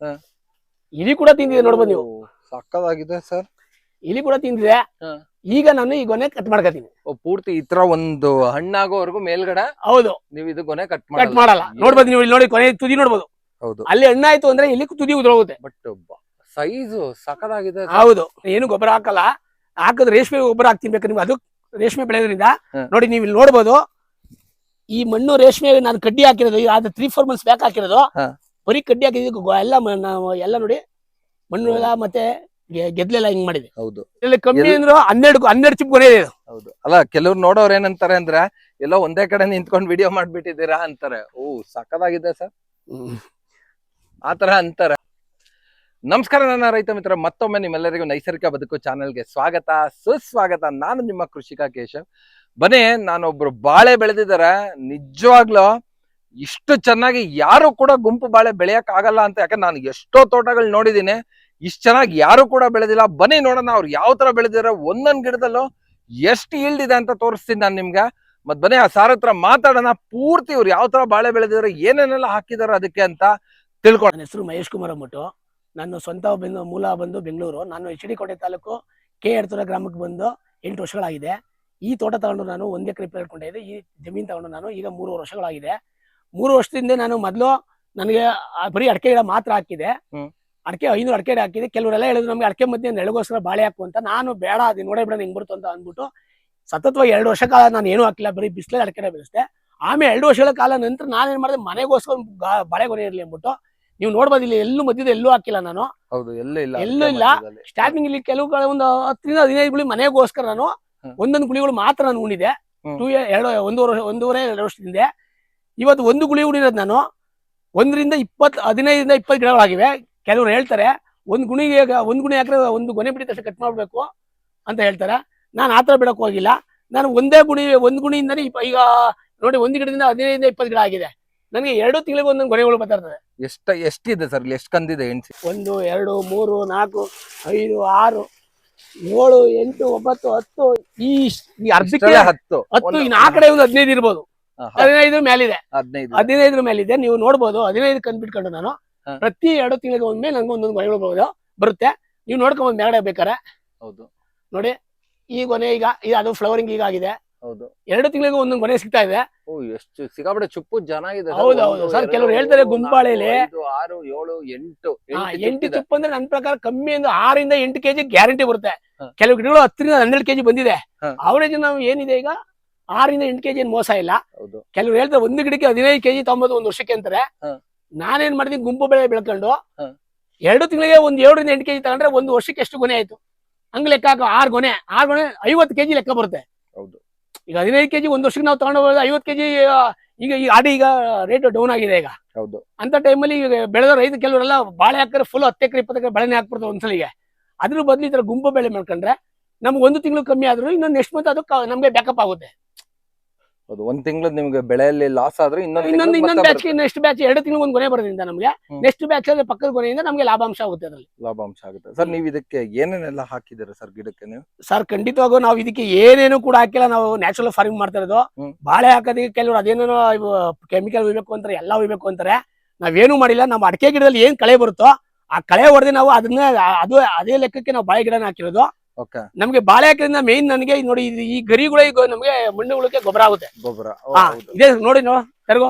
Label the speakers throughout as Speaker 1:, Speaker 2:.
Speaker 1: ಹ.
Speaker 2: ಇಲಿ ಕೂಡ ತಿಂದಿದೆ ನೋಡ್ಬೋದು ನೀವು
Speaker 1: ಸಕ್ಕದಾಗಿದೆ ಸರ್.
Speaker 2: ಇಲಿ ಕೂಡ ತಿಂದಿದೆ.
Speaker 1: ಹ.
Speaker 2: ಈಗ ನಾನು ಈ ಗೊನೆ ಕಟ್ ಮಾಡ್ಕೊತೀನಿ
Speaker 1: ಪೂರ್ತಿ ಈ ತರ ಒಂದು ಹಣ್ಣಾಗೋವರೆಗೂ ಮೇಲ್ಗಡೆ
Speaker 2: ಹೌದು.
Speaker 1: ನೀವು ಇದು ಗೊನೆ ಕಟ್
Speaker 2: ಕಟ್ ಮಾಡಲ್ಲ. ನೋಡ್ಬೋದು ನೀವು ಇಲ್ಲಿ ನೋಡಿ ಕೊನೆ ತುದಿ ನೋಡ್ಬೋದು.
Speaker 1: ಹೌದು.
Speaker 2: ಅಲ್ಲಿ ಹಣ್ಣಾಯ್ತು ಅಂದ್ರೆ ಇಲ್ಲಿ ತುದಿ ಉದ್ರೋಗುತ್ತೆ.
Speaker 1: But size ಸಕ್ಕದಾಗಿದೆ.
Speaker 2: ಹೌದು. ಏನು ಗೊಬ್ಬರ ಹಾಕಲ್ಲ. ಹಾಕದ್ ರೇಷ್ಮೆ ಗೊಬ್ಬರ ಹಾಕ್ತೀನಿ ಬೇಕಾದ್ರೆ ನಿಮ್ಗೆ. ಅದು ರೇಷ್ಮೆ ಬೆಳೆಯೋದ್ರಿಂದ.
Speaker 1: ಹ.
Speaker 2: ನೋಡಿ ನೀವು ಇಲ್ಲಿ ನೋಡ್ಬೋದು. ಈ ಮಣ್ಣು ರೇಷ್ಮೆ ನಾನು ಕಡ್ಡಿ ಹಾಕಿರೋದು ಅದು ತ್ರೀ ಫೋರ್ ಮಂತ್ಸ್ ಬ್ಯಾಕ್ ಹಾಕಿರೋದು.
Speaker 1: ಹ.
Speaker 2: ಬರೀ ಕಡ್ಡಿ ಹಾಕಿದ್ವಿ ಗೊ- ಎಲ್ಲ ಮ- ನಾವು ಎಲ್ಲ ನೋಡಿ ಮಣ್ಣು ಎಲ್ಲ ಮತ್ತೆ ಗೆ- ಗೆದ್ಲೆಲ್ಲ ಹಿಂಗ್ ಮಾಡಿದೆ.
Speaker 1: ಹೌದು.
Speaker 2: ಇಲ್ಲಿ ಕಮ್ಮಿ
Speaker 1: ಎಲ್-
Speaker 2: ಅಂದ್ರು ಹನ್ನೆರಡು ಹನ್ನೆರಡು ಚಿಪ್ ಕೊನೆ ಇದೆ ಇದು.
Speaker 1: ಹೌದು. ಅಲ್ಲ ಕೆಲವ್ರು ನೋಡೋರ್ ಏನಂತಾರೆ ಅಂದ್ರೆ ಎಲ್ಲ ಒಂದೇ ಕಡೆ ನಿಂತ್ಕೊಂಡು ವಿಡಿಯೋ ಮಾಡ್ಬಿಟ್ಟಿದ್ದೀರಾ ಅಂತಾರೆ. ಓ ಸಕದಾಗಿದೆ ಸರ್. ಆತರ ಅಂತಾರೆ. ನಮಸ್ಕಾರ ನನ್ನ ರೈತ ಮಿತ್ರ ಮತ್ತೊಮ್ಮೆ ನಿಮ್ಮೆಲ್ಲರಿಗೂ ನೈಸರ್ಗಿಕ ಬದುಕು ಚಾನೆಲ್ಗೆ ಸ್ವಾಗತ ಸುಸ್ವಾಗತ. ನಾನು ನಿಮ್ಮ ಕೃಷಿಕ ಕೇಶವ್. ಬನ್ನಿ ನಾನೊಬ್ರು ಬಾಳೆ ಬೆಳೆದಿದ್ದಾರೆ. ನಿಜವಾಗ್ಲೂ ಇಷ್ಟು ಚೆನ್ನಾಗಿ ಯಾರು ಕೂಡ ಗುಂಪು ಬಾಳೆ ಬೆಳೆಯಕ್ ಆಗಲ್ಲ ಅಂತ, ಯಾಕಂದ್ರೆ ನಾನು ಎಷ್ಟೋ ತೋಟಗಳು ನೋಡಿದೀನಿ ಇಷ್ಟು ಚೆನ್ನಾಗಿ ಯಾರು ಕೂಡ ಬೆಳೆದಿಲ್ಲ. ಬನ್ನಿ ನೋಡೋಣ ಅವ್ರು ಯಾವ ತರ ಬೆಳೆದಿದ್ದಾರೆ ಒಂದೊಂದ್ ಗಿಡದಲ್ಲೂ ಎಷ್ಟು ಇದೆ ಅಂತ ತೋರಿಸ್ತೀನಿ ನಾನು ನಿಮ್ಗೆ. ಮತ್ ಬನ್ನಿ, ಆ ಸಾರ್ ಹತ್ರ ಮಾತಾಡೋಣ. ಪೂರ್ತಿ ಇವ್ರು ಯಾವ ತರ ಬಾಳೆ ಬೆಳೆದಿದ್ದಾರೆ ಏನೇನೆಲ್ಲ ಹಾಕಿದಾರೆ ಅದಕ್ಕೆ ಅಂತ ತಿಳ್ಕೊಂಡು
Speaker 2: ನನ್ನ ಹೆಸರು ಮಹೇಶ್ ಕುಮಾರ್ ಅಂದ್ಬಿಟ್ಟು. ನಾನು ಸ್ವಂತ ಬಂದು, ಮೂಲ ಬಂದು ಬೆಂಗಳೂರು. ನಾನು ಎಚ್ ಡಿ ಕೋಟೆ ತಾಲೂಕು ಕೆ ಎಡ್ತುರ ಗ್ರಾಮಕ್ಕೆ ಬಂದು ಎಂಟು ವರ್ಷಗಳಾಗಿದೆ. ಈ ತೋಟ ತಗೊಂಡು ನಾನು ಒಂದ್ ಎಕರೆ ಇಟ್ಕೊಂಡಿದ್ದೆ ಈ ಜಮೀನ್ ತಗೊಂಡು ನಾನು ಈಗ ಮೂರು ವರ್ಷಗಳಾಗಿದೆ. ಮೂರು ವರ್ಷದಿಂದ ನಾನು ಮೊದಲು ನನಗೆ ಬರೀ ಅಡಕೆ ಗಿಡ ಮಾತ್ರ ಹಾಕಿದೆ. ಅಡಕೆ ಐನೂರು ಅಡಕೆ ಗಿಡ ಹಾಕಿದೆ. ಕೆಲವರೆಲ್ಲ ಹೇಳಿದ್ರು ನಮ್ಗೆ ಅಡಕೆ ಮಧ್ಯೆ ನೆಳಗೋಸ್ಕರ ಬಾಳೆ ಹಾಕು ಅಂತ. ನಾನು ಬೇಡ ಅದು ನೋಡೇ ಬಿಡೋಣ ಹಿಂಗ್ ಬರುತ್ತೆ ಅಂತ ಅಂದ್ಬಿಟ್ಟು ಸತತವಾಗಿ ಎರಡು ವರ್ಷ ಕಾಲ ನಾನು ಏನೂ ಹಾಕಿಲ್ಲ. ಬರೀ ಬಿಸಿಲಲ್ಲಿ ಅಡಕೆ ಬೆಳೆಸಿದೆ. ಆಮೇಲೆ ಎರಡು ವರ್ಷಗಳ ಕಾಲ ನಂತರ ಏನ್ ಮಾಡಿದೆ ಮನೆಗೋಸ್ಕರ ಬಾಳೆಗೊನೆ ಬಾಳೆ ಗೊನೆ ಇರಲಿ ಅಂದ್ಬಿಟ್ಟು ನೀವು ನೋಡ್ಬೋದು ಇಲ್ಲಿ ಎಲ್ಲೂ ಮಧ್ಯದ ಎಲ್ಲೂ ಹಾಕಿಲ್ಲ ನಾನು.
Speaker 1: ಹೌದು ಎಲ್ಲೂ ಇಲ್ಲ.
Speaker 2: ಎಲ್ಲೂ ಇಲ್ಲ. ಸ್ಟಾರ್ಟಿಂಗ್ ಇಲ್ಲಿ ಕೆಲವು ಕಡೆ ಒಂದು ಹತ್ತರಿಂದ ಹದಿನೈದು ಗುಳಿ ಮನೆಗೋಸ್ಕರ ನಾನು. ಒಂದೊಂದು ಗುಳಿಗಳು ಮಾತ್ರ ನಾನು
Speaker 1: ಉಂಡಿದೆ.
Speaker 2: ಟೂ ಎರಡು ಒಂದೂವರೆ ವರ್ಷ- ಒಂದೂವರೆ ಎರಡು ವರ್ಷದಿಂದ. ಇವತ್ತು ಒಂದು ಗುಳಿ ಉಣಿರೋದು ನಾನು. ಒಂದರಿಂದ ಇಪ್ಪತ್ತು ಹದಿನೈದರಿಂದ ಇಪ್ಪತ್ತು ಗಿಡಗಳಾಗಿವೆ ಕೆಲವರು ಹೇಳ್ತಾರೆ ಒಂದು ಗುಣಿಗೆ ಒಂದು ಗುಣಿ ಹಾಕಿದ್ರೆ ಒಂದು ಗೊನೆ ಬಿಡಿ ತಕ್ಷಣ ಕಟ್ ಮಾಡಬೇಕು ಅಂತ ಹೇಳ್ತಾರೆ. ನಾನು ಆ ಥರ ಬಿಡಕ್ಕೆ ಹೋಗಿಲ್ಲ. ನಾನು ಒಂದೇ ಗುಣಿ ಒಂದು ಗುಣಿಯಿಂದನೇ ಇಪ್ಪ ಈಗ ನೋಡಿ ಒಂದು ಗಿಡದಿಂದ ಹದಿನೈದರಿಂದ ಇಪ್ಪತ್ತು ಗಿಡ ಆಗಿದೆ. ನನಗೆ ಎರಡು ತಿಂಗಳಿಗೆ ಒಂದೊಂದು ಗೊನೆಗಳು ಬರ್ತಾ ಇರ್ತದೆ.
Speaker 1: ಎಷ್ಟು ಎಷ್ಟಿದೆ ಸರ್ ಎಷ್ಟು ಕಂದಿದೆ ಎಣ್ಸಿ?
Speaker 2: ಒಂದು ಎರಡು ಮೂರು ನಾಲ್ಕು ಐದು ಆರು ಏಳು ಎಂಟು ಒಂಬತ್ತು ಹತ್ತು ಈ ಅರ್ಧ ಅರ್ಧಕ್ಕೆ
Speaker 1: ಹತ್ತು.
Speaker 2: ಹತ್ತು ಇನ್ನು ಆ ಕಡೆ ಒಂದು ಹದಿನೈದು ಇರ್ಬೋದು. ಹದಿನೈದು ಮೇಲಿದೆ
Speaker 1: ಹದಿನೈದು
Speaker 2: ಹದಿನೈದರ ಮೇಲಿದೆ ನೀವು ನೋಡ್ಬೋದು. ಹದಿನೈದು ಕಂದ್ ಬಿಟ್ಕೊಂಡು ನಾನು ಪ್ರತಿ ಎರಡು ತಿಂಗಳಿಗೆ ಒಮ್ಮೆ ನಂಗೆ ಒಂದೊಂದು ಗೊನೆಗಳು ಬರೋದು ಬರುತ್ತೆ. ನೀವು ನೋಡ್ಕೊಂಡ್ ಮೇಗಡೆ ಬೇಕಾರೆ
Speaker 1: ಹೌದು.
Speaker 2: ನೋಡಿ ಈ ಗೊನೆ ಈಗ ಇದು ಅದು ಫ್ಲವರಿಂಗ್ ಈಗ ಆಗಿದೆ.
Speaker 1: ಹೌದು.
Speaker 2: ಎರಡು ತಿಂಗಳಿಗೂ ಒಂದೊಂದು ಗೊನೆ ಸಿಗ್ತಾ ಇದೆ.
Speaker 1: ಓ ಎಷ್ಟು ಸಿಕ್ಕಾಪಟ್ಟೆ ಚುಪ್ಪು ಚೆನ್ನಾಗಿದೆ. sir.
Speaker 2: ಹೌದು,
Speaker 1: ಸರ್
Speaker 2: ಕೆಲವರು ಹೇಳ್ತಾರೆ
Speaker 1: ಗುಂಪಾಳೆಯಲ್ಲಿ ಆರು ಏಳು ಎಂಟು ಎಂಟು
Speaker 2: ಚುಪ್ಪು ಅಂದ್ರೆ ನನ್ನ ಪ್ರಕಾರ ಕಮ್ಮಿ ಅಂದ್ರೆ ಆರಿಂದ ಎಂಟು ಕೆಜಿ ಗ್ಯಾರಂಟಿ ಬರುತ್ತೆ. ಕೆಲವು ಗಿಡಗಳು ಹತ್ತರಿಂದ ಹನ್ನೆರಡು ಕೆಜಿ ಬಂದಿದೆ. ಅವರೇಜ್ ನಾವು ಏನಿದೆ ಈಗ? ಆರಿಂದ ಎಂಟು ಕೆಜಿ ಏನ್ ಮೋಸ ಇಲ್ಲ.
Speaker 1: ಹೌದು.
Speaker 2: ಕೆಲವ್ರು ಹೇಳ್ತಾರೆ ಒಂದು ಗಿಡಕ್ಕೆ ಹದಿನೈದು ಕೆಜಿ ತೊಂಬತ್ತು ಒಂದು ವರ್ಷಕ್ಕೆ ಅಂತಾರೆ.
Speaker 1: ಹಾ.
Speaker 2: ನಾನೇನ್ ಮಾಡಿದೀನಿ ಗುಂಪು ಬೆಳೆ ಬೆಳ್ಕೊಂಡು
Speaker 1: ಹಾ.
Speaker 2: ಎರಡು ತಿಂಗಳಿಗೆ ಒಂದ್ ಎರಡರಿಂದ ಎಂಟು ಕೆಜಿ ತಗೊಂಡ್ರೆ ಒಂದು ವರ್ಷಕ್ಕೆ ಎಷ್ಟು ಗೊನೆ ಆಯ್ತು? ಹಂಗ್ ಲೆಕ್ಕ ಹಾಕೋ ಆರು ಗೊನೆ. ಆರ್ ಗೊನೆ ಐವತ್ತು ಕೆಜಿ ಲೆಕ್ಕ ಬರುತ್ತೆ.
Speaker 1: ಹೌದು.
Speaker 2: ಈಗ ಹದಿನೈದು ಕೆಜಿ ಒಂದ್ ವರ್ಷಕ್ಕೆ ನಾವು ತಗೊಂಡು ಹೋಗೋದು ಐವತ್ತು ಕೆಜಿ ಈಗ ಈ ಆಡಿ ಈಗ ರೇಟ್ ಡೌನ್ ಆಗಿದೆ ಈಗ.
Speaker 1: ಹೌದು.
Speaker 2: ಅಂತ ಟೈಮಲ್ಲಿ ಈಗ ಬೆಳೆದ ರೈತ ಕೆಲವರೆಲ್ಲ ಬಾಳೆ ಹಾಕಿದ್ರೆ ಫುಲ್ ಹತ್ತು ಎಕರೆ ಇಪ್ಪತ್ತು ಎಕರೆ ಬೆಳೆನೇ ಹಾಕ್ಬಿಡ್ತಾರೆ ಒಂದ್ಸಲಿಗೆ. ಅದ್ರ ಬದಲು ಈ ತರ ಗುಂಪು ಬೆಳೆ ಮಾಡ್ಕೊಂಡ್ರೆ ನಮ್ಗೆ ಒಂದು ತಿಂಗಳು ಕಮ್ಮಿ ಆದ್ರೂ ಇನ್ನೊಂದು ನೆಕ್ಸ್ಟ್ ಮಂತ್ ಅದು ಕ- ನಮ್ಗೆ ಬ್ಯಾಕಪ್ ಆಗುತ್ತೆ.
Speaker 1: ಹೌದು ಒಂದ್ ತಿಂಗಳು ನಿಮ್ಗೆ ಬೆಳೆಯಲ್ಲಿ ಲಾಸ್ ಆದ್ರೆ ಇನ್ನೊಂದು
Speaker 2: ಇನ್ನೊಂದು ಬ್ಯಾಚ್ ನೆಕ್ಸ್ಟ್ ಬ್ಯಾಚ್ ಎರಡು ತಿಂಗಳು ಒಂದು ಗೊನೆ ಬರೋದ್ರಿಂದ ನಮ್ಗೆ ನೆಕ್ಸ್ಟ್ ಬ್ಯಾಚ್ ಅಲ್ಲಿ ಪಕ್ಕದ ಗೊನೆಯಿಂದ ನಮ್ಗೆ ಲಾಭಾಂಶ ಆಗುತ್ತೆ ಅದರಲ್ಲಿ.
Speaker 1: ಲಾಭಾಂಶ ಆಗುತ್ತೆ. ಸರ್ ನೀವು ಇದಕ್ಕೆ ಏನೇನೆಲ್ಲ ಹಾಕಿದ್ದೀರಾ ಸರ್ ಗಿಡಕ್ಕೆ ನೀವು?
Speaker 2: ಸರ್ ಖಂಡಿತವಾಗೂ ನಾವು ಇದಕ್ಕೆ ಏನೇನು ಕೂಡ ಹಾಕಿಲ್ಲ. ನಾವು ನ್ಯಾಚುರಲ್ ಫಾರ್ಮಿಂಗ್ ಮಾಡ್ತಾ ಇರೋದು. ಬಾಳೆ ಹಾಕೋದಕ್ಕೆ ಕೆಲವರು ಅದೇನೇನೋ ಕೆಮಿಕಲ್ ಒಯ್ಬೇಕು ಅಂತಾರೆ ಎಲ್ಲ ಹುಯ್ಬೇಕು ಅಂತಾರೆ. ನಾವೇನು ಮಾಡಿಲ್ಲ. ನಮ್ಮ ಅಡಿಕೆ ಗಿಡದಲ್ಲಿ ಏನ್ ಕಳೆ ಬರುತ್ತೋ ಆ ಕಳೆ ಹೊಡೆದು ನಾವು ಅದನ್ನ ಅದು ಅದೇ ಲೆಕ್ಕಕ್ಕೆ ನಾವು ಬಾಳೆ ಗಿಡನ ಹಾಕಿರೋದು. ನಮ್ಗೆ ಬಾಳೆ ಹಾಕಿದ್ರಿಂದ ಮೇನ್ ನನಗೆ ನೋಡಿ ಈ ಗರಿಗಳು ಈಗ ನಮ್ಗೆ ಮಣ್ಣುಗಳಿಗೆ ಗೊಬ್ಬರ ಆಗುತ್ತೆ.
Speaker 1: ಗೊಬ್ಬರ.
Speaker 2: ಇದೇ ನೋಡಿ ನೋ ಕರ್ಗೋ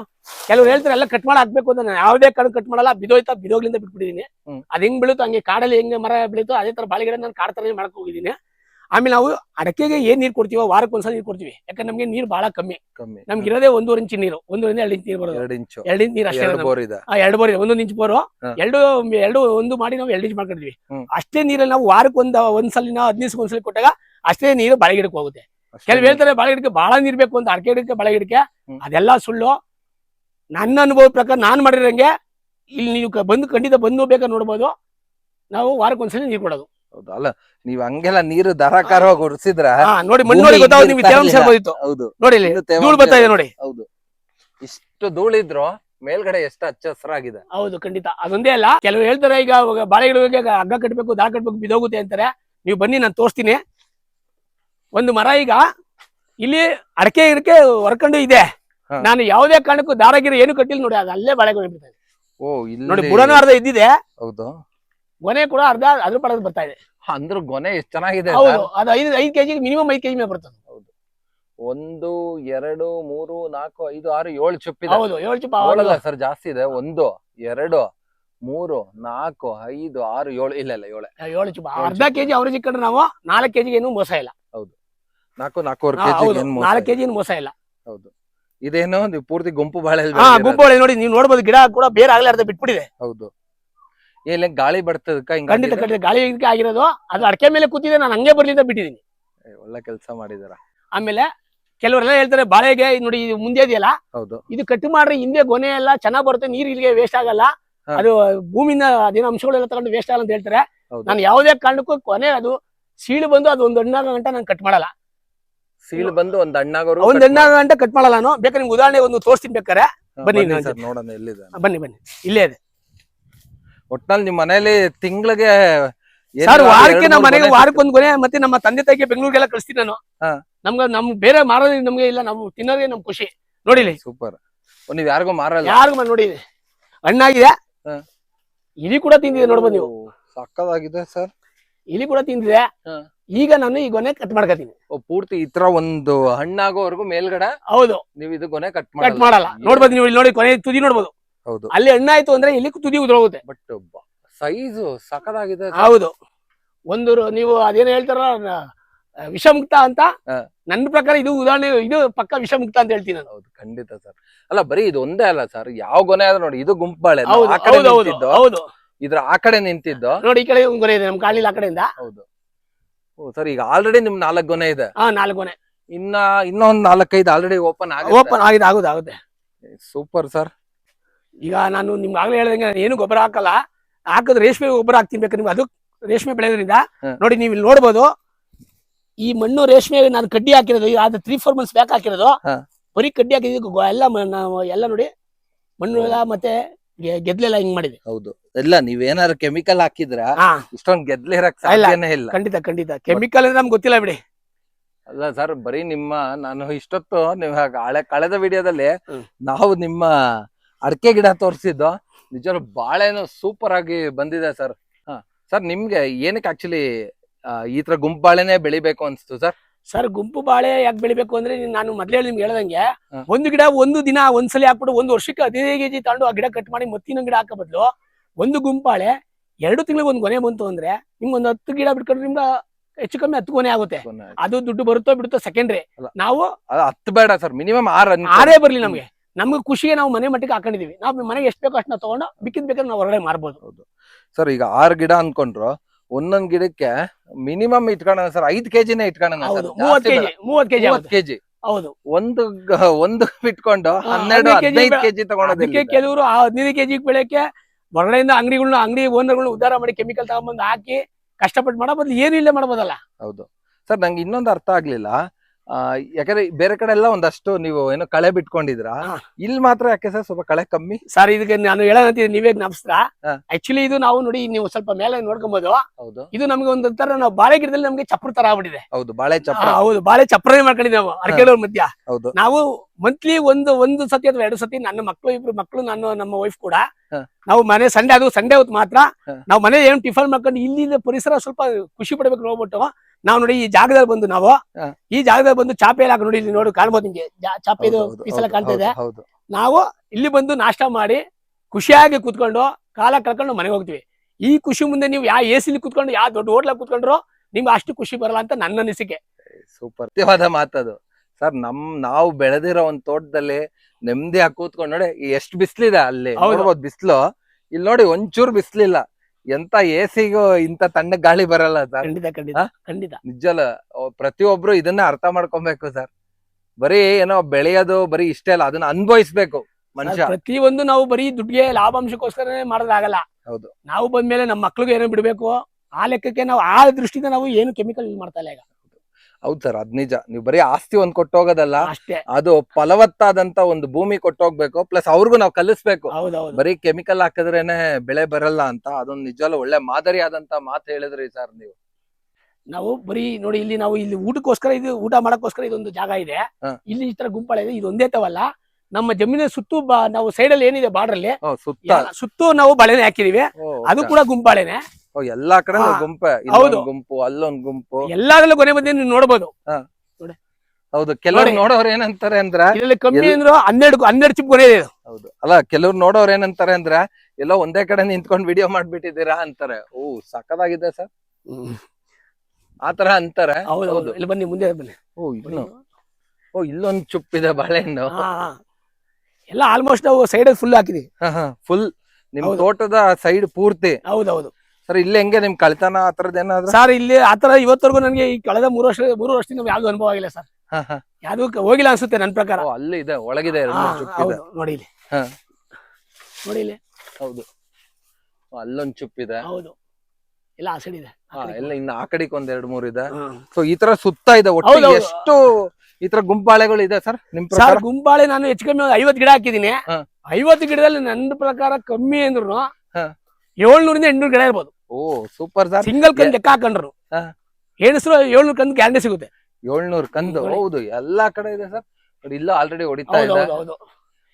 Speaker 2: ಕೆಲವ್ರು ಹೇಳ್ತಾರೆ ಎಲ್ಲ ಕಟ್ ಮಾಡಿ ಹಾಕ್ಬೇಕು ಅಂತ. ನಾನು ಯಾವುದೇ ಕಾರಣ ಕಟ್ ಮಾಡಲ್ಲ ಬಿದೋಯ್ತಾ ಬಿದೋಗ್ಲಿಂದ ಬಿಟ್ಬಿಟ್ಟಿದೀನಿ. ಅದ್ ಹೆಂಗ್ ಬೆಳೀತು ಹಂಗೆ ಕಾಡಲ್ಲಿ ಹೆಂಗೆ ಮರ ಬೆಳೀತು ಅದೇ ತರ ಬಾಳೆ ಗಿಡ ನಾನು ಕಾಡ್ ತರ ಮಾಡಕ್ ಹೋಗಿದ್ದೀನಿ ಆಮೇಲೆ ನಾವು ಅಡಕೆಗೆ ಏನ್ ನೀರ್ ಕೊಡ್ತೀವೋ ವಾರಕ್ಕೆ ಒಂದ್ಸಲ ನೀರ್ ಕೊಡ್ತೀವಿ. ಯಾಕಂದ್ರೆ ನಮ್ಗೆ ನೀರ್ ಬಹಳ ಕಮ್ಮಿ.
Speaker 1: ಕಮ್ಮಿ.
Speaker 2: ನಮ್ಗೆ ಇರೋದೇ ಒಂದೂವರೆ ಇಂಚ್ ನೀರು ಒಂದೂರಿಂದ ಎರಡು ಇಂಚ್ ನೀರು ಬರೋದು.
Speaker 1: ಎರಡು ಇಂಚು.
Speaker 2: ಎರಡು ಇಂಚ್ ನೀರು ಅಷ್ಟೇ
Speaker 1: ಎರಡು ಬೋರ್ ಇದೆ.
Speaker 2: ಆ, ಎರಡು ಬೋರ್ ಇದೆ. ಒಂದೊಂದು ಇಂಚ್ ಬೋರು. ಎರಡು ಎರಡು ಒಂದು ಮಾಡಿ ನಾವು ಎರಡು ಇಂಚ್ ಮಾಡ್ಕೊಂಡಿದ್ವಿ. ಅಷ್ಟೇ ನೀರಲ್ಲಿ ನಾವು ವಾರಕ್ಕೆ ಒಂದ್ ಒಂದ್ಸಲ ನಾವು ಹದಿನೈದು ಒಂದ್ಸಲ ಕೊಟ್ಟಾಗ ಅಷ್ಟೇ ನೀರು ಬಾಳೆ ಗಿಡಕ್ಕೆ ಹೋಗುತ್ತೆ ಕೆಲವ್ ಹೇಳ್ತಾರೆ ಬಾಳೆಗಿಡಕ್ಕೆ ಬಹಳ ನೀರ್ ಬೇಕು ಅಂತ ಅಡಕೆ ಗಿಡಕ್ಕೆ ಬಾಳೆ ಗಿಡಕ್ಕೆ
Speaker 1: ಹ್ಮ್.
Speaker 2: ಅದೆಲ್ಲ ಸುಳ್ಳು. ನನ್ನ ಅನುಭವ ಪ್ರಕಾರ ನಾನು ಮಾಡಿರಂಗೆ ಇಲ್ಲಿ ನೀವು ಬಂದು ಖಂಡಿತ ಬಂದು ಬೇಕಾ ನೋಡ್ಬೋದು. ನಾವು ವಾರಕ್ಕೆ ಒಂದ್ಸಲಿ ನೀರು ಕೊಡೋದು.
Speaker 1: ಹೌದು ಅಲ್ಲ ನೀವ್ ಹಂಗೆಲ್ಲ ನೀರು ಧಾರಾಕಾರವಾಗಿ ಉರ್ಸಿದ್ರ
Speaker 2: ಹಾ ನೋಡಿ ಮಣ್ಣು
Speaker 1: ಭೂಮಿ
Speaker 2: ನೋಡಿ ನಿಮ್ಗೆ ತೇವಾಂಶ
Speaker 1: ಹೌದು.
Speaker 2: ನೋಡಿ ಇಲ್ಲಿ
Speaker 1: ಇನ್ನು
Speaker 2: ಧೂಳು ಬರ್ತಾ ಇದೆ ನೋಡಿ.
Speaker 1: ಹೌದು. ಇಷ್ಟು ಧೂಳಿದ್ರು ಮೇಲ್ಗಡೆ ಎಷ್ಟು ಹಚ್ಚ ಹಸಿರಾಗಿದೆ
Speaker 2: ಹೌದು ಖಂಡಿತ. ಅದೊಂದೇ ಅಲ್ಲ ಕೆಲವು ಹೇಳ್ತಾರೆ ಈಗ ಅವಾಗ ಬಾಳೆ ಗಿಡಗಳಿಗೆ ಹಗ್ಗ ಕಟ್ಟಬೇಕು ದಾರ ಕಟ್ಟಬೇಕು ಬಿದೋಗುತ್ತೆ ಅಂತಾರೆ. ನೀವು ಬನ್ನಿ ನಾನು ತೋರಿಸ್ತೀನಿ. ಒಂದು ಮರ ಈಗ ಇಲ್ಲಿ ಅಡಕೆ ಗಿಡಕ್ಕೆ ಹೊರ್ಕೊಂಡು ಇದೆ.
Speaker 1: ಹಾ.
Speaker 2: ನಾನು ಯಾವುದೇ ಕಾರಣಕ್ಕೂ ದಾರ ಗಿಡ ಏನು ಕಟ್ಟಿಲ್ಲ ನೋಡಿ ಅದು ಅಲ್ಲೇ ಬಾಳೆ ಗೊನೆ ಬಿಡ್ತಾ ಇದೆ.
Speaker 1: ಓ ಇಲ್ಲಿ
Speaker 2: ನೋಡಿ ಬುಡನೂ ಅರ್ಧ ಇದ್ದಿದೆ.
Speaker 1: ಹೌದು.
Speaker 2: ಗೊನೆ ಕೂಡ ಅರ್ಧ ಅದ್ರ ಪಡೆದು ಬರ್ತಾ ಇದೆ.
Speaker 1: ಅಂದ್ರೆ ಗೊನೆ ಎಷ್ಟು ಚೆನ್ನಾಗಿದೆ
Speaker 2: ಹೌದು. ಅದು ಐದು ಐದು ಕೆಜಿ ಮಿನಿಮಮ್ ಐದು ಕೆಜಿ ಮೇಲೆ ಬರ್ತದೆ
Speaker 1: ಒಂದು ಎರಡು ಮೂರು ನಾಲ್ಕು ಐದು ಆರು ಏಳು ಚುಪ್ಪಿದೆ
Speaker 2: ಹೌದು ಏಳು ಚುಪ್ಪ
Speaker 1: ಅವಳಲ್ಲ ಸರ್ ಜಾಸ್ತಿ ಇದೆ. ಒಂದು ಎರಡು ಮೂರು ನಾಲ್ಕು ಐದು ಆರು ಏಳು ಇಲ್ಲ ಇಲ್ಲ ಏಳು.
Speaker 2: ಏಳು ಚುಪ್ಪ ಅರ್ಧ ಕೆಜಿ ಅವ್ರೇಜ್ ಇಕ್ಕಂಡ್ರೆ ನಾವು ನಾಲ್ಕು ಕೆಜಿಗೆ ಏನು ಮೋಸ ಇಲ್ಲ. ಹೌದು.
Speaker 1: ನಾಲ್ಕು ನಾಲ್ಕೂವರೆ ಕೆಜಿ
Speaker 2: ಹೌದು. ನಾಲ್ಕು ಕೆಜಿ ಏನು ಮೋಸ ಇಲ್ಲ.
Speaker 1: ಹೌದು. ಇದೇನು ನೀವು ಪೂರ್ತಿ ಗುಂಪು ಬಾಳೆ
Speaker 2: ಗುಂಪು ಬಾಳೆ ನೋಡಿ ನೀವು ನೋಡ್ಬೋದು ಗಿಡ ಕೂಡ ಬೇರೆ ಆಗ್ಲೇ ಅರ್ಧ ಬಿಟ್ಬಿಟ್ಟಿದೆ.
Speaker 1: ಹೌದು. ಏನ್ ಗಾಳಿ ಬರ್ತದಕ್ಕ ಹಿಂಗ
Speaker 2: ಖಂಡಿತ ಖಂಡಿತ. ಗಾಳಿ ಇದಕ್ಕೆ ಆಗಿರೋದು. ಅದು ಅಡಕೆ ಮೇಲೆ ಕೂತಿದೆ ನಾನು ಹಂಗೆ ಬರ್ಲಿಂದ ಬಿಟ್ಟಿದೀನಿ
Speaker 1: ಒಳ್ಳೆ ಕೆಲಸ ಮಾಡಿದಾರ.
Speaker 2: ಆಮೇಲೆ ಕೆಲವರೆಲ್ಲ ಹೇಳ್ತಾರೆ ಬಾಳೆಗೆ ಇದ್ ನೋಡಿ ಇದು ಮುಂದೆ ಇದೆಯಲ್ಲ?
Speaker 1: ಹೌದು.
Speaker 2: ಇದು ಕಟ್ಟು ಮಾಡ್ರಿ ಹಿಂದೆ ಗೊನೆ ಎಲ್ಲ ಚೆನ್ನಾಗ್ ಬರುತ್ತೆ ನೀರ್ ಇಲ್ಲಿಗೆ ವೇಸ್ಟ್ ಆಗಲ್ಲ.
Speaker 1: ಹಾ.
Speaker 2: ಅದು ಭೂಮಿನ ಅದೇನೋ ಅಂಶಗಳೆಲ್ಲ ತಗೊಂಡು ವೇಸ್ಟ್ ಆಗಲ್ಲ ಅಂತ ಹೇಳ್ತಾರೆ.
Speaker 1: ಹೌದು.
Speaker 2: ನಾನು ಯಾವುದೇ ಕಾರಣಕ್ಕೂ ಕೊನೆ ಅದು ಸೀಳು ಬಂದು ಅದು ಒಂದ್ ಹಣ್ಣಾಗ ಗಂಟ ನಾನು ಕಟ್ ಮಾಡಲ್ಲ.
Speaker 1: ಸೀಳು ಬಂದು ಒಂದ್ ಅಣ್ಣಾಗೋರು
Speaker 2: ಒಂದ್ ಹಣ್ಣಾಗ ಗಂಟ ಕಟ್ ಮಾಡಲ್ಲ ನಾನು. ಬೇಕಾದ್ರೆ ನಿಮ್ಗೆ ಉದಾಹರಣೆ ಒಂದು ತೋರಿಸ್ತೀನಿ ಬೇಕಾರೆ ಬನ್ನಿ ನಾನು
Speaker 1: ನೋಡೋಣ ಎಲ್ಲಿದೆ
Speaker 2: ಬನ್ನಿ ಬನ್ನಿ. ಇಲ್ಲೇ ಇದೆ.
Speaker 1: ಒಟ್ನಲ್ಲಿ ನಿಮ್ ಮನೇಲಿ ತಿಂಗಳಿಗೆ
Speaker 2: ಸರ್ ವಾರಕ್ಕೆ ನಮ್ಮ ಮನೆಗೆ ವಾರಕ್ಕೆ ಒಂದ್ ಕೊನೆ ಮತ್ತೆ ನಮ್ಮ ತಂದೆ ತಾಯಿಗೆ ಬೆಂಗಳೂರಿಗೆಲ್ಲ ಕಳಿಸ್ತೀನಿ ನಾನು.
Speaker 1: ಹಾ.
Speaker 2: ನಮ್ಗೆ ನಮ್ ಬೇರೆ ಮಾರೋದು ನಮ್ಗೆ ಇಲ್ಲ ನಾವು ತಿನ್ನೋದೇ ನಮ್ ಖುಷಿ. ನೋಡಿಲಿ?
Speaker 1: ಸೂಪರ್ ನೀವ್ ಯಾರಿಗೂ ಮಾರಲ್ಲ?
Speaker 2: ಯಾರಿಗೂ ನೋಡಿ ಹಣ್ಣಾಗಿದೆ.
Speaker 1: ಹಾ.
Speaker 2: ಇಲಿ ಕೂಡ ತಿಂದಿದೆ ನೋಡ್ಬೋದು ನೀವು.
Speaker 1: ಸಕ್ಕದಾಗಿದೆ ಸರ್
Speaker 2: ಇಲಿ ಕೂಡ ತಿಂದಿದೆ.
Speaker 1: ಹಾ.
Speaker 2: ಈಗ ನಾನು ಈ ಗೊನೆ ಕಟ್ ಮಾಡ್ಕೊತೀನಿ
Speaker 1: ಪೂರ್ತಿ ಈ ತರ ಒಂದು ಹಣ್ಣಾಗೋವರೆಗೂ ಮೇಲ್ಗಡೆ
Speaker 2: ಹೌದು.
Speaker 1: ನೀವು ಇದು ಗೊನೆ ಕಟ್
Speaker 2: ಕಟ್ ಮಾಡಲ್ಲ. ನೋಡ್ಬೋದು ನೀವು ಇಲ್ಲಿ ನೋಡಿ ಕೊನೆ ತುದಿ ನೋಡ್ಬೋದು.
Speaker 1: ಹೌದು.
Speaker 2: ಅಲ್ಲಿ ಹಣ್ಣಾಯ್ತು ಅಂದ್ರೆ ಇಲ್ಲಿ ತುದಿ ಉದ್ರೋಗುತ್ತೆ.
Speaker 1: But size ಸಕದಾಗಿದೆ.
Speaker 2: ಹೌದು. ಒಂದು ನೀವು ಅದೇನು ಹೇಳ್ತಾರ ವಿಷಮುಕ್ತ ಅಂತ. ನನ್ನ ಪ್ರಕಾರ ಇದು ಉದಾಹರಣೆ ಇದು ಪಕ್ಕ ವಿಷಮುಕ್ತ ಅಂತ ಹೇಳ್ತೀನಿ ನಾನು.
Speaker 1: ಹೌದು ಖಂಡಿತ ಸರ್. ಅಲ್ಲ ಬರೀ ಇದು ಒಂದೇ ಅಲ್ಲ ಸರ್. ಯಾವ ಗೊನೆ ಆದ್ರೂ ನೋಡಿ ಇದು ಗುಂಪಾಳೆ ಬಾಳೆ
Speaker 2: ಹೌದು
Speaker 1: ಇದ್ರ ಆ ಕಡೆ ನಿಂತಿದ್ದು?
Speaker 2: ನೋಡಿ ಈ ಕಡೆ ಒಂದು ಗೊನೆ ಇದೆ ನಮ್ ಕಾಲಿಲ್ಲ ಆ ಕಡೆಯಿಂದ.
Speaker 1: ಹೌದು. ಓ ಸರ್ ಈಗ ಆಲ್ರೆಡಿ ನಿಮ್ ನಾಲ್ಕು ಗೊನೆ ಇದೆ.
Speaker 2: ಹಾ ನಾಲ್ಕು ಗೊನೆ.
Speaker 1: ಇನ್ನ ಇನ್ನೊಂದ್ ನಾಲ್ಕೈದು ಆಲ್ರೆಡಿ ಓಪನ್ ಆಗುತ್ತೆ.
Speaker 2: ಓಪನ್ ಆಗಿದೆ ಆಗುದಾಗುತ್ತೆ ಆಗುತ್ತೆ.
Speaker 1: ಸೂಪರ್ ಸರ್
Speaker 2: ಈಗ ನಾನು ನಿಮ್ಗೆ ಆಗ್ಲೇ ಹೇಳ್ದಂಗೆ ನಾನು ಏನು ಗೊಬ್ಬರ ಹಾಕಲ್ಲ ಹಾಕಿದ್ರೆ ರೇಷ್ಮೆ ಗೊಬ್ಬರ ಹಾಕ್ತೀನಿ ಬೇಕು ನಿಮ್ಗೆ ಅದು ರೇಷ್ಮೆ ಬೆಳೆಯೋದ್ರಿಂದ. ನೋಡಿ ನೀವು ಇಲ್ಲಿ ನೋಡ್ಬೋದು ಈ ಮಣ್ಣು ರೇಷ್ಮೆ ನಾನು ಕಡ್ಡಿ ಹಾಕಿರೋದು ಅದು ತ್ರೀ ಫೋರ್ ಮಂತ್ಸ್ ಬ್ಯಾಕ್ ಹಾಕಿರೋದು. ಬರೀ ಕಡ್ಡಿ ಹಾಕಿದ್ದು ಎಲ್ಲ ಎಲ್ಲ ನೋಡಿ ಮಣ್ಣು ಎಲ್ಲ ಮತ್ತೆ ಗೆದ್ಲೆಲ್ಲ ಹಿಂಗ್ ಮಾಡಿದೆ.
Speaker 1: ಹೌದು. ಇಲ್ಲ ನೀವೇನಾದ್ರು ಕೆಮಿಕಲ್ ಹಾಕಿದ್ರ ಇಷ್ಟೊಂದು
Speaker 2: ಗೆದ್ಲೆ.
Speaker 1: ಸಾಧ್ಯನೇ ಇಲ್ಲ.
Speaker 2: ಖಂಡಿತ ಖಂಡಿತ. ಕೆಮಿಕಲ್ ಅಂದ್ರೆ ನಮ್ಗೆ ಗೊತ್ತಿಲ್ಲ ಬಿಡಿ.
Speaker 1: ಅಲ್ಲ ಸರ್ ಬರೀ ನಿಮ್ಮ ನಾನು ಇಷ್ಟೊತ್ತು ನೀವು ಕಳೆದ ವಿಡಿಯೋದಲ್ಲಿ ನಾವು ನಿಮ್ಮ ಅಡಕೆ ಗಿಡ ತೋರಿಸಿದ್ದು. ನಿಜವಾಗ್ಲೂ ಬಾಳೆನೂ ಸೂಪರ್ ಆಗಿ ಬಂದಿದೆ ಸರ್ ಹಾ. ಸರ್ ನಿಮ್ಗೆ ಏನಕ್ಕೆ ಆಕ್ಚುಲಿ ಈ ತರ ಗುಂಪು ಬಾಳೆನೆ ಬೆಳಿಬೇಕು ಅನ್ಸ್ತು ಸರ್
Speaker 2: ಸರ್ ಗುಂಪು ಬಾಳೆ ಯಾಕೆ ಬೆಳಿಬೇಕು ಅಂದ್ರೆ ನೀನ್- ನಾನು ಮೊದಲೇ ನಿಮ್ಗೆ ಹೇಳ್ದಂಗೆ. ಒಂದು ಗಿಡ ಒಂದು ದಿನ ಒಂದ್ಸಲಿ ಹಾಕ್ಬಿಟ್ಟು ಒಂದು ವರ್ಷಕ್ಕೆ ಹದಿನೈದು ಕೆಜಿ ತಗೊಂಡು ಆ ಗಿಡ ಕಟ್ ಮಾಡಿ ಮತ್ತಿನ ಗಿಡ ಹಾಕೋ ಬದಲು ಒಂದು ಗುಂಪಾಳೆ ಎರಡು ತಿಂಗಳಿಗೆ ಒಂದು ಗೊನೆ ಬಂತು ಅಂದ್ರೆ ನಿಮ್ಗೆ ಒಂದು ಹತ್ತು ಗಿಡ ಬಿಟ್ಕೊಂಡ್ರೆ ನಿಮ್ಗೆ ಹೆಚ್ಚು ಕಮ್ಮಿ ಹತ್ತು ಗೊನೆ ಆಗುತ್ತೆ. ಅದು ದುಡ್ಡು ಬರುತ್ತೋ ಬಿಡುತ್ತೋ ಸೆಕೆಂಡ್ರಿ. ನಾವು
Speaker 1: ಹತ್ತು ಬೇಡ ಸರ್ ಮಿನಿಮಮ್ ಆರ್.
Speaker 2: ಆರೇ ಬರ್ಲಿ ನಮ್ಗೆ. ನಮ್ಗೆ ಖುಷಿಗೆ ನಾವು ಮನೆ ಮಟ್ಟಿಗೆ ಹಾಕೊಂಡಿದೀವಿ. ನಾವು ಮನೆಗೆ ಎಷ್ಟು ಬೇಕೋ ಅಷ್ಟು ನಾವು ತಗೊಂಡು ಬಿಕ್ಕಿದ್ ಬೇಕಾದ್ರೆ ನಾವು ಹೊರಗಡೆ ಮಾರ್ಬೋದು.
Speaker 1: ಸರ್ ಈಗ ಆರ್ ಗಿಡ ಅನ್ಕೊಂಡ್ರು ಒಂದೊಂದ್ ಗಿಡಕ್ಕೆ ಮಿನಿಮಮ್ ಇಟ್ಕೊಳ್ಳೋಣ ಸರ್ ಐದ್ ಕೆಜಿನೇ ಇಟ್ಕೊಳ್ಳೋಣ
Speaker 2: ಹೌದು ಕೆಜಿ ಮೂವತ್ ಕೆಜಿ
Speaker 1: ಕೆಜಿ.
Speaker 2: ಹೌದು.
Speaker 1: ಒಂದು ಗ- ಒಂದು
Speaker 2: ಇಟ್ಕೊಂಡು
Speaker 1: ಹನ್ನೆರಡು
Speaker 2: ಹದಿನೈದು kg
Speaker 1: ಹದಿನೈದು ಕೆಜಿ
Speaker 2: ಕೆಲವರು ಆ ಹದಿನೈದು ಕೆಜಿ ಬೆಳೆಯಕ್ಕೆ ಹೊರಗಡೆಯಿಂದ ಅಂಗಡಿಗಳನ್ನ ಅಂಗಡಿ ಓನರ್ಗಳನ್ನ ಉದ್ಧಾರ ಮಾಡಿ ಕೆಮಿಕಲ್ ತಗೊಂಡ್ಬಂದು ಹಾಕಿ ಕಷ್ಟಪಟ್ಟು ಮಾಡೋ ಬದಲು ಏನು ಇಲ್ಲೇ ಮಾಡ್ಬೋದಲ್ಲ?
Speaker 1: ಹೌದು. ಸರ್ ನಂಗೆ ಇನ್ನೊಂದು ಅರ್ಥ ಆಗ್ಲಿಲ್ಲ. ಯಾಕಂದ್ರೆ ಬೇರೆ ಕಡೆ ಎಲ್ಲ ಒಂದಷ್ಟು ನೀವು ಏನೋ ಕಳೆ ಬಿಟ್ಕೊಂಡಿದ್ರ. ಇಲ್ಲಿ ಮಾತ್ರ ಯಾಕೆ ಸರ್ ಸ್ವಲ್ಪ ಕಳೆ ಕಮ್ಮಿ?
Speaker 2: ಸರ್ ಇದಕ್ಕೆ ನಾನು ಹೇಳೋಣಂತೀನಿ ನೀವೇ ಜ್ಞಾಪಿಸ್ರ
Speaker 1: ಹಾ.
Speaker 2: ಆಕ್ಚುಲಿ ಇದು ನಾವು ನೋಡಿ ನೀವು ಸ್ವಲ್ಪ ಮೇಲೆ ನೋಡ್ಕೊಬೋದು.
Speaker 1: ಹೌದು.
Speaker 2: ಇದು ನಮ್ಗೆ ಒಂದ್ ತರ ನಾವು ಬಾಳೆ ಗಿಡದಲ್ಲಿ ನಮ್ಗೆ ಚಪ್ರ ತರ ಆಗ್ಬಿಟ್ಟಿದೆ.
Speaker 1: ಹೌದು ಬಾಳೆ ಚಪ್ರ
Speaker 2: ಹೌದು ಬಾಳೆ ಚಪ್ರನೇ ಮಾಡ್ಕೊಂಡಿದ್ದೆ ನಾವು ಅರಕೆಲೂರ್ ಮಧ್ಯ.
Speaker 1: ಹೌದು.
Speaker 2: ನಾವು ಮಂತ್ಲಿ ಒಂದು ಒಂದು ಸತಿ ಅಥವಾ ಎರಡು ಸತಿ ನನ್ನ ಮಕ್ಕಳು ಇಬ್ರು ಮಕ್ಕಳು ನಾನು ನಮ್ಮ ವೈಫ್ ಕೂಡ. ನಾವು ಮನೆ ಸಂಡೆ ಅದು ಸಂಡೆ ಹೊತ್ತು ಮಾತ್ರ. ನಾವು ಮನೆ ಏನ್ ಟಿಫನ್ ಮಾಡ್ಕೊಂಡು ಇಲ್ಲಿ ಪರಿಸರ ಸ್ವಲ್ಪ ಖುಷಿ ಪಡ್ಬೇಕು ನೋಡ್ಬಿಟ್ಟು ನಾವು ನೋಡಿ ಈ ಜಾಗದಲ್ಲಿ ಬಂದು ನಾವು ಈ ಜಾಗದಲ್ಲಿ ಬಂದು ಚಾಪೆ ಎಲ್ಲ ನೋಡಿ ಇಲ್ಲಿ ನೋಡಿ ಕಾಣ್ಬೋದು ನಿಮ್ಗೆ. ಚಾಪೆ ಇದು ಕಾಣ್ತಾ ಇದೆ. ನಾವು ಇಲ್ಲಿ ಬಂದು ನಾಷ್ಟ ಮಾಡಿ ಖುಷಿಯಾಗಿ ಕೂತ್ಕೊಂಡು ಕಾಲ ಕಳ್ಕೊಂಡು ಮನೆಗೆ ಹೋಗ್ತೀವಿ. ಈ ಖುಷಿ ಮುಂದೆ ನೀವು ಯಾವ ಎ ಸಿಲಿ ಕೂತ್ಕೊಂಡು ಯಾವ ದೊಡ್ಡ ಹೋಟ್ಲಾಗ ಕೂತ್ಕೊಂಡ್ರು ನಿಮ್ಗೆ ಅಷ್ಟು ಖುಷಿ ಬರಲ್ಲ ಅಂತ ನನ್ನ ಅನಿಸಿಕೆ.
Speaker 1: ಸೂಪರ್ ಮಾತದು. ಸರ್ ನಮ್ ನಾವು ಬೆಳೆದಿರೋ ಒಂದ್ ತೋಟದಲ್ಲಿ ನೆಮ್ಮದಿಯಾಗಿ ಕೂತ್ಕೊಂಡು ನೋಡಿ ಎಷ್ಟ್ ಬಿಸ್ಲಿದೆ ಅಲ್ಲಿ. ಬಿಸ್ಲು. ಇಲ್ಲಿ ನೋಡಿ ಒಂಚೂರು ಬಿಸ್ಲಿಲ್ಲ. ಎಂತ ಎಸಿಗೂ ಸಿಗೂ ಇಂತ ತಣ್ಣ ಗಾಳಿ ಬರಲ್ಲ ಸರ್
Speaker 2: ಖಂಡಿತ ಖಂಡಿತ? ಖಂಡಿತ.
Speaker 1: ನಿಜಲ್ಲ ಪ್ರತಿಯೊಬ್ರು ಇದನ್ನ ಅರ್ಥ ಮಾಡ್ಕೊಬೇಕು ಸರ್ ಬರೀ ಏನೋ ಬೆಳೆಯೋದು ಬರೀ ಇಷ್ಟೇ ಅಲ್ಲ ಅದನ್ನ ಅನುಭವಿಸ್ಬೇಕು ಮನುಷ್ಯ.
Speaker 2: ಪ್ರತಿಯೊಂದು ನಾವು ಬರೀ ದುಡ್ಡಿಗೆ ಲಾಭಾಂಶಕ್ಕೋಸ್ಕರನೇ ಮಾಡೋದಾಗಲ್ಲ.
Speaker 1: ಹೌದು.
Speaker 2: ನಾವು ಬಂದ್ಮೇಲೆ ನಮ್ಮ ಮಕ್ಳಿಗೆ ಏನೋ ಬಿಡ್ಬೇಕು ಆ ಲೆಕ್ಕಕ್ಕೆ ನಾವು ಆ ದೃಷ್ಟಿಯಿಂದ ನಾವು ಏನು ಕೆಮಿಕಲ್ ಯೂಸ್ ಮಾಡ್ತಾ ಇಲ್ಲ ಈಗ.
Speaker 1: ಹೌದು ಸರ್ ಅದ್ ನಿಜ. ನೀವು ಬರೀ ಆಸ್ತಿ ಒಂದ್ ಕೊಟ್ಟೋಗೋದಲ್ಲ
Speaker 2: ಅಷ್ಟೇ.
Speaker 1: ಅದು ಫಲವತ್ತಾದಂತ ಒಂದು ಭೂಮಿ ಕೊಟ್ಟೋಗ್ಬೇಕು ಪ್ಲಸ್ ಅವ್ರಿಗೂ ನಾವು ಕಲಿಸ್ಬೇಕು.
Speaker 2: ಹೌದೌದು.
Speaker 1: ಬರೀ ಕೆಮಿಕಲ್ ಹಾಕಿದ್ರೇನೆ ಬೆಳೆ ಬರಲ್ಲ ಅಂತ ಅದೊಂದು ನಿಜವಲ್ಲ ಒಳ್ಳೆ ಮಾದರಿ ಆದಂತ ಮಾತು ಹೇಳಿದ್ರಿ ಸರ್ ನೀವು.
Speaker 2: ನಾವು ಬರೀ ನೋಡಿ ಇಲ್ಲಿ ನಾವು ಇಲ್ಲಿ ಊಟಕ್ಕೋಸ್ಕರ ಇದು ಊಟ ಮಾಡಕ್ಕೋಸ್ಕರ ಇದೊಂದು ಜಾಗ ಇದೆ.
Speaker 1: ಹ.
Speaker 2: ಇಲ್ಲಿ ಈ ತರ ಗುಂಪಾಳ ಇದೆ ಇದು ಒಂದೇ ತವಲ್ಲ. ನಮ್ಮ ಜಮೀನ ಸುತ್ತು ಬಾ- ನಾವು ಸೈಡ್ ಅಲ್ಲಿ ಏನಿದೆ ಬಾರ್ಡ್ರಲ್ಲಿ
Speaker 1: ಓ ಸುತ್ತ.
Speaker 2: ಸುತ್ತು ನಾವು ಬಳೆನೆ ಹಾಕಿದೀವಿ.
Speaker 1: ಓ,
Speaker 2: ಅದು ಕೂಡ ಗುಂಪಾಳೆನೆ.
Speaker 1: ಎಲ್ಲಾ ಕಡೆ
Speaker 2: ಗುಂಪ
Speaker 1: ಗುಂಪೆ
Speaker 2: ಹೌದು.
Speaker 1: ಇಲ್ಲೊಂದ್ ಗುಂಪು ಅಲ್ಲೊಂದ್ ಗುಂಪು.
Speaker 2: ಎಲ್ಲಾದ್ರಲ್ಲೂ ಕೊನೆ ಬಂದಿ ನೀವು ನೋಡಬಹುದು
Speaker 1: ಹೌದು ಕೆಲವ್ರು ನೋಡೋರು ಏನಂತಾರೆ ಅಂದ್ರ
Speaker 2: ಕಮ್ಮಿ ಅಂದ್ರು ಹನ್ನೆರಡು ಹನ್ನೆರಡು ಚಿಪ್ ಕೊನೆ ಇದೆ
Speaker 1: ಹೌದು. ಅಲ್ಲ ಕೆಲವ್ರು ನೋಡೋರ್ ಏನಂತಾರೆ ಅಂದ್ರ ಎಲ್ಲೋ ಒಂದೇ ಕಡೆ ನಿಂತ್ಕೊಂಡ್ ವಿಡಿಯೋ ಮಾಡ್ಬಿಟ್ಟಿದ್ದೀರಾ ಅಂತಾರೆ. ಓ ಸಖದಾಗಿದೆ ಸರ್. ಆತರ ಅಂತಾರೆ.
Speaker 2: ಹೌದು ಇಲ್ಲಿ ಬನ್ನಿ ಮುಂದೆ ಬನ್ನಿ.
Speaker 1: ಓ ಇನ್ನು. ಓ ಇಲ್ಲೊಂದ್ ಚುಪ್ಪಿದೆ ಬಾಳೆಹಣ್ಣು.
Speaker 2: ಹಾ, ಹಾ. ಎಲ್ಲ ಆಲ್ಮೋಸ್ಟ್ ನಾವು ಸೈಡ್ ಫುಲ್ ಹಾಕಿದೀವಿ.
Speaker 1: ಫುಲ್ ನಿಮ್ ತೋಟದ ಸೈಡ್ ಪೂರ್ತಿ.
Speaker 2: ಹೌದೌದು ಹೌದು.
Speaker 1: ಸರ್ ಇಲ್ಲಿ ಹೆಂಗೆ ನಿಮ್ ಕಳ್ತನ ಆತರದ ಏನಾದ್ರು?
Speaker 2: ಸರ್ ಇಲ್ಲಿ ಆತರ ಇವತ್ತವರೆಗೂ ನನಗೆ ಈ ಕಳೆದ ಮೂರು ವರ್ಷ ಮೂರು ವರ್ಷದಿಂದ ನಿಮ್ಗೆ ಯಾವ್ದು ಅನುಭವ ಆಗಿಲ್ಲ ಸರ್.
Speaker 1: ಹಾ, ಹಾ.
Speaker 2: ಯಾವ್ದು ಹೋಗಿಲ್ಲ ಅನ್ಸುತ್ತೆ ನನ್ನ ಪ್ರಕಾರ.
Speaker 1: ಓ ಅಲ್ಲಿ ಇದೆ ಒಳಗಿದೆ ಎರಡು
Speaker 2: ಹಾ,
Speaker 1: ಮೂರು ಚುಪ್ಪಿದೆ
Speaker 2: ಹೌದು ನೋಡಿ ಇಲ್ಲಿ.
Speaker 1: ಹಾ.
Speaker 2: ನೋಡಿ ಇಲ್ಲಿ.
Speaker 1: ಹೌದು. ಓ, ಅಲ್ಲೊಂದ್ ಚುಪ್ಪಿದೆ
Speaker 2: ಹೌದು. ಎಲ್ಲ ಆ ಸೈಡ್ ಇದೆ. ಆ
Speaker 1: ಹಾ,
Speaker 2: ಕಡೆ.
Speaker 1: ಎಲ್ಲ ಇನ್ನ ಆ ಕಡೆಗೆ ಒಂದ್ ಎರಡ್ ಮೂರ್ ಇದೆ.
Speaker 2: ಹಾ.
Speaker 1: ಸೊ ಈ ತರ ಸುತ್ತ ಇದೆ ಒಟ್ಟು
Speaker 2: ಹೌದು, ಹೌದು.
Speaker 1: ಎಷ್ಟು ಈ ತರ ಗುಂಪಾಳೆಗಳು ಇದೆ ಸರ್ ನಿಮ್
Speaker 2: ಸರ್
Speaker 1: ಪ್ರಕಾರ?
Speaker 2: ಗುಂಪಾಳೆ ನಾನು ಹೆಚ್ಚು ಕಮ್ಮಿ ಒಂದು ಐವತ್ತು ಗಿಡ ಹಾಕಿದೀನಿ
Speaker 1: ಐವತ್
Speaker 2: ಐವತ್ತು ಗಿಡದಲ್ಲಿ ನನ್ನ ಪ್ರಕಾರ ಕಮ್ಮಿ ಅಂದ್ರು
Speaker 1: ಹಾ.
Speaker 2: ಏಳ್ನೂರಿಂದ ಎಂಟ್ನೂರು ಗಿಡ ಇರ್ಬೋದು.
Speaker 1: ಓ ಸೂಪರ್ ಸರ್
Speaker 2: ಸಿಂಗಲ್ ಕಂದ್ ಲೆಕ್ಕ ಹಾಕೊಂಡ್ರು.
Speaker 1: ಹಾ.
Speaker 2: ಎಣಿಸ್ರು ಏಳ್ನೂರು ಕಂದು ಗ್ಯಾರಂಟಿ ಸಿಗುತ್ತೆ.
Speaker 1: ಏಳ್ನೂರ್ ಕಂದು. ಹೌದು. ಎಲ್ಲಾ ಕಡೆ ಇದೆ ಸರ್ ಇಲ್ಲ ಆಲ್ರೆಡಿ ಹೊಡಿತಾ
Speaker 2: ಹೌದು
Speaker 1: ಇದೆ.
Speaker 2: ಹೌದು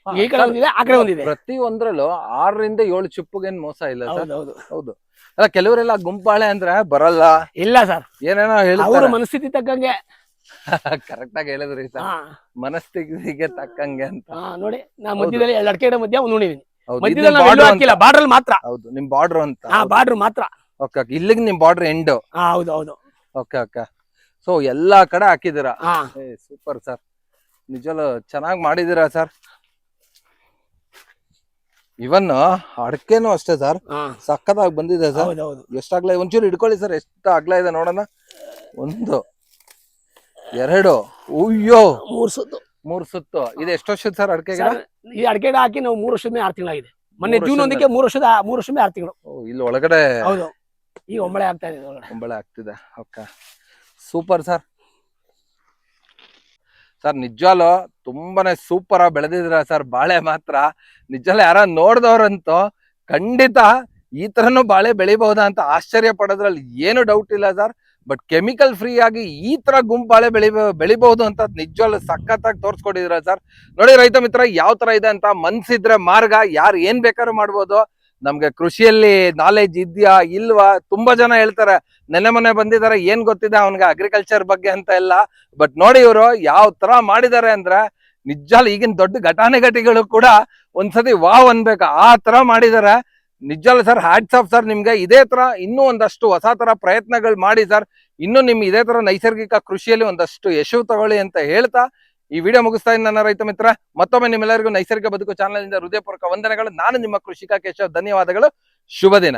Speaker 2: ಈ ಕಡೆ
Speaker 1: ಸರ್,
Speaker 2: ಒಂದಿದೆ ಆ ಕಡೆ ಒಂದಿದೆ.
Speaker 1: ಪ್ರತಿ ಒಂದ್ರಲ್ಲೂ ಆರರಿಂದ ಏಳು ಚಿಪ್ಪುಗೇನ್ ಮೋಸ ಇಲ್ಲ ಸರ್
Speaker 2: ಹೌದು ಹೌದು.
Speaker 1: ಹೌದು. ಅಲ್ಲ ಕೆಲವರೆಲ್ಲ ಗುಂಪಾಳೆ ಅಂದ್ರೆ ಬರಲ್ಲ.
Speaker 2: ಇಲ್ಲ ಸರ್
Speaker 1: ಏನೇನೋ
Speaker 2: ಅವ್ರ
Speaker 1: ಹೇಳ್ತಾರೆ
Speaker 2: ಮನಸ್ಥಿತಿ ತಕ್ಕಂಗೆ.
Speaker 1: ಕರೆಕ್ಟ್ ಆಗಿ ಹೇಳಿದ್ರಿ ಸರ್
Speaker 2: ಹಾ.
Speaker 1: ಮನಸ್ಥಿತಿಗೆ ತಕ್ಕಂಗೆ ಅಂತ.
Speaker 2: ಹಾ ನೋಡಿ ನಾ ಮಧ್ಯದಲ್ಲಿ ಎರಡು ಅಡಿಕೆ ಗಿಡ ಮಧ್ಯ ಒಂದು ನೋಡಿದೀನಿ ಮಧ್ಯದಲ್ಲಿ ನಾವು ಎಲ್ಲೂ ಹಾಕಿಲ್ಲ. ಬಾರ್ಡರ್ ಮಾತ್ರ.
Speaker 1: ಹೌದು ನಿಮ್ ಬಾರ್ಡರ್ ಅಂತ.
Speaker 2: ಹಾ ಬಾರ್ಡರ್ ಮಾತ್ರ.
Speaker 1: ಓಕೆ ಓಕೆ ಇಲ್ಲಿಗೆ ನಿಮ್ ಬಾರ್ಡರ್ ಎಂಡ್
Speaker 2: ಹಾ ಹೌದು ಹೌದು.
Speaker 1: ಓಕೆ ಓಕೆ ಸೊ ಎಲ್ಲಾ ಕಡೆ ಹಾಕಿದ್ದೀರಾ?
Speaker 2: ಹಾ.
Speaker 1: ಸೂಪರ್ ಸರ್ ನಿಜಲು ಚೆನ್ನಾಗಿ ಮಾಡಿದೀರಾ ಸರ್ ಇವನ್ ಅಡಕೆನು ಅಷ್ಟೇ ಸರ್ ಸಕ್ಕದಾಗಿ ಬಂದಿದೆ ಸರ್
Speaker 2: ಹೌದು ಹೌದು.
Speaker 1: ಎಷ್ಟು ಅಗ್ಲ ಒಂಚೂರು ಇಟ್ಕೊಳ್ಳಿ ಸರ್ ಎಷ್ಟು ಅಗ್ಲ ಇದೆ ನೋಡೋಣ. ಒಂದು ಎರಡು. ಅಯ್ಯೋ!
Speaker 2: ಮೂರ್ ಸುತ್ತು.
Speaker 1: ಮೂರ್ ಸುತ್ತು. ಇದು ಎಷ್ಟು ವರ್ಷದ ಸರ್ ಅಡಕೆ ಗಿಡ
Speaker 2: ಈ ಅಡಿಕೆ ಗಿಡ ಹಾಕಿ ನಾವು ಮೂರು ವರ್ಷದ ಆರು ತಿಂಗಳಾಗಿದೆ. ಮೊನ್ನೆ
Speaker 1: ಮೂರು
Speaker 2: ಜೂನ್
Speaker 1: ವರ್ಷದ
Speaker 2: ಒಂದಕ್ಕೆ ಮೂರು ವರ್ಷದ ಮೂರು ವರ್ಷದ ಆರು ತಿಂಗಳು.
Speaker 1: ಓ, ಇಲ್ಲಿ ಒಳಗಡೆ
Speaker 2: ಹೌದು. ಈಗ ಒಂಬಳೆ ಆಗ್ತಾ ಇದೆ ಒಳಗಡೆ.
Speaker 1: ಕುಂಬಳೆ ಆಗ್ತಿದೆ. ಓಕೆ. Super sir. ಸರ್ ನಿಜವಾಲು ತುಂಬಾನೇ ಸೂಪರ್ ಆಗಿ ಬೆಳೆದಿದ್ರ ಸರ್ ಬಾಳೆ ಮಾತ್ರ. ನಿಜವಾಲ ಯಾರ ನೋಡ್ದವ್ರಂತೂ ಖಂಡಿತ ಈ ತರನು ಬಾಳೆ ಬೆಳಿಬಹುದಾ ಅಂತ ಆಶ್ಚರ್ಯ ಪಡೋದ್ರಲ್ಲಿ ಏನು ಡೌಟ್ ಇಲ್ಲ ಸರ್. ಬಟ್ ಕೆಮಿಕಲ್ ಫ್ರೀ ಆಗಿ ಈ ತರ ಗುಂಪಾಳೆ ಬಾಳೆ ಬೆಳಿ ಬೆಳಿಬಹುದು ಅಂತ ನಿಜವಾಗ್ಲು ಸಖತ್ತಾಗಿ ತೋರ್ಸ್ಕೊಟ್ಟಿದ್ರ ಸರ್ ನೋಡಿ ರೈತ ಮಿತ್ರ ಯಾವ ತರ ಇದೆ ಅಂತ ಮನ್ಸಿದ್ರೆ ಮಾರ್ಗ, ಯಾರು ಏನ್ ಬೇಕಾದ್ರೂ ಮಾಡ್ಬೋದು. ನಮ್ಗೆ ಕೃಷಿಯಲ್ಲಿ ನಾಲೆಜ್ ಇದ್ಯಾ ಇಲ್ವಾ? ತುಂಬಾ ಜನ ಹೇಳ್ತಾರೆ ನೆನೆ ಮೊನ್ನೆ ಬಂದಿದ್ದಾರೆ ಏನ್ ಗೊತ್ತಿದೆ ಅವನ್ಗೆ ಅಗ್ರಿಕಲ್ಚರ್ ಬಗ್ಗೆ ಅಂತ ಎಲ್ಲ. ಬಟ್ ನೋಡಿ ಇವರು ಯಾವ ತರ ಮಾಡಿದ್ದಾರೆ ಅಂದ್ರೆ ನಿಜಾಲ್ ಈಗಿನ ದೊಡ್ಡ ಘಟಾನುಘಟಿಗಳು ಕೂಡ ಒಂದ್ಸತಿ ವಾವ್ ಅನ್ಬೇಕು. ಆ ತರ ಮಾಡಿದ್ದಾರೆ ನಿಜಾಲ್ ಸರ್ ಹ್ಯಾಟ್ಸ್ ಆಫ್ ಸರ್, ನಿಮ್ಗೆ ಇದೇ ತರ ಇನ್ನೂ ಒಂದಷ್ಟು ಹೊಸ ತರ ಪ್ರಯತ್ನಗಳು ಮಾಡಿ ಸರ್, ಇನ್ನು ನಿಮ್ ಇದೇ ತರ ನೈಸರ್ಗಿಕ ಕೃಷಿಯಲ್ಲಿ ಒಂದಷ್ಟು ಯಶು ತಗೊಳ್ಳಿ ಅಂತ ಹೇಳ್ತಾ ಈ ವಿಡಿಯೋ ಮುಗಿಸ್ತಾ ಇದ್ದೀನಿ ನನ್ನ ರೈತ ಮಿತ್ರ. ಮತ್ತೊಮ್ಮೆ ನಿಮ್ಮೆಲ್ಲರಿಗೂ ನೈಸರ್ಗಿಕ ಬದುಕು ಚಾನಲ್ ಇಂದ ಹೃದಯಪೂರ್ವಕ ವಂದನೆಗಳು. ನಾನು ನಿಮ್ಮ ಕೃಷಿಕ ಕೇಶವ್. ಧನ್ಯವಾದಗಳು. ಶುಭ ದಿನ.